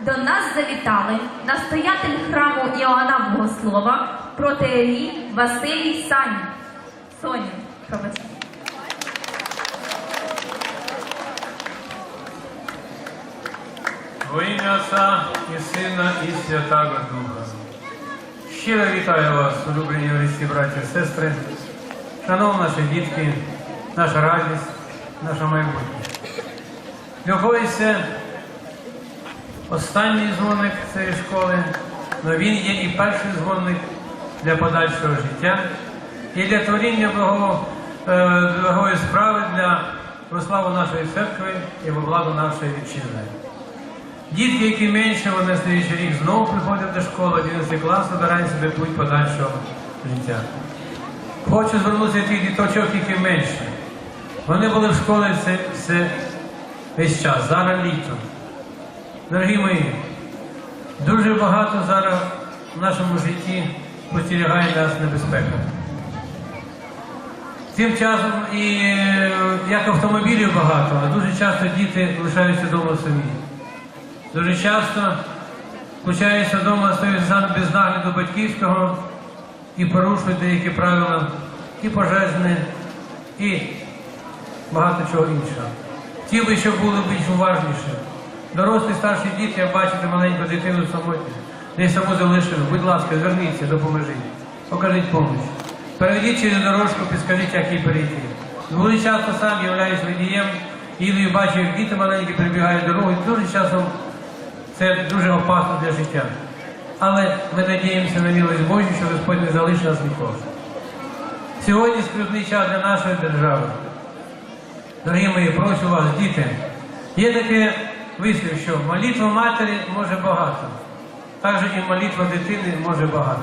До нас завітали настоятель храму Іоанна Богослова, протеерій Василій Санін. Сонін, пробачте. Во ім'я Отця і Сина, і Святого Духа. Щиро вітаю вас, улюблені Христі, браті і сестри, шановні наші дітки, наша радість, наше майбутнє. Любовіться останній дзвоник цієї школи, але він є і перший дзвоник для подальшого життя і для творіння е, благої справи для во славу нашої церкви і благо нашої вітчизни. Дітки, які менше, вони слідчий рік знову приходять до школи, 11 клас, обирають собі путь подальшого життя. Хочу звернутися до тих діточок, які менше. Вони були в школі весь час, зараз літо. Дорогі мої, дуже багато зараз в нашому житті постерігає нас небезпека. Тим часом і як автомобілів багато, а дуже часто діти лишаються вдома самі. Дуже часто включаються вдома, стають без нагляду батьківського і порушують деякі правила і пожежне, і багато чого іншого. Хотів би, щоб було більш уважніше. Дорослі старші діти, як бачите маленьку дитину самотню, не саму залишили. Будь ласка, зверніться, допоможіть, покажіть допомогу. Переведіть через дорожку, підскажіть, як їй перейти. Дуже часто сам являюсь водієм, іноді бачу, як діти маленькі перебігають дорогу, дуже часто це дуже опасно для життя. Але ми надіємося на милость Божу, що Господь не залишить нас ніколи. Сьогодні скрутний час для нашої держави. Дорогі мої, прошу вас, діти. Є таке вислів, що молитва матері може багато, так же і молитва дитини може багато.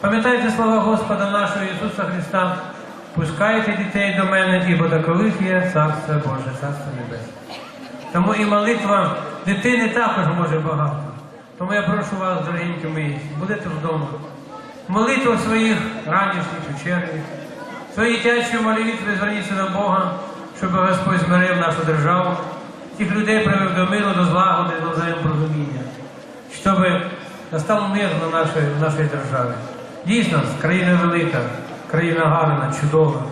Пам'ятайте слова Господа нашого Ісуса Христа, пускайте дітей до мене, ібо такових є Царство Боже, Царство Небесне. Тому і молитва дитини також може багато. Тому я прошу вас, дорогенькі мої, будете вдома. Молитва своїх ранішніх, вечерніх, свої тяжкі молитви зверніться до Бога, щоб Господь змирив нашу державу, тих людей привів до миру, до злагоди, до взаємопорозуміння, щоб настав мир на нашій, нашій державі. Дійсно, країна велика, країна гарна, чудова.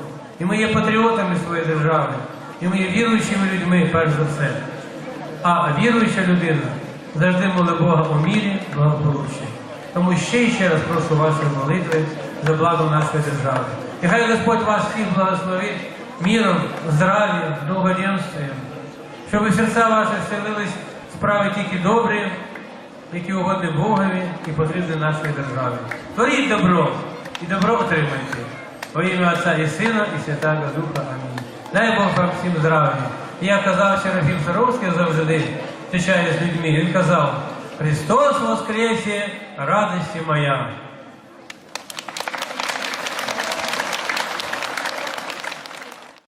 І ми є патріотами своєї держави, і ми є віруючими людьми, перш за все. А віруюча людина завжди моли Бога у мірі, благополуччя. Тому ще і ще раз прошу вашої молитви за благо нашої держави. І хай Господь вас всіх благословить міром, здрав'ям, довгоденствием, щоб серця ваші вселились справи тільки добрі, які угодні Богові і потрібні нашій державі. Творіть добро і добро отримайте. Во ім'я Отця і Сина, і Святого Духа. Амінь. Дай Бог вам всім здрав'я. Я казав Серафім Саровський завжди, зустрічаюсь з людьми, він казав, Христос воскресе, радості моя.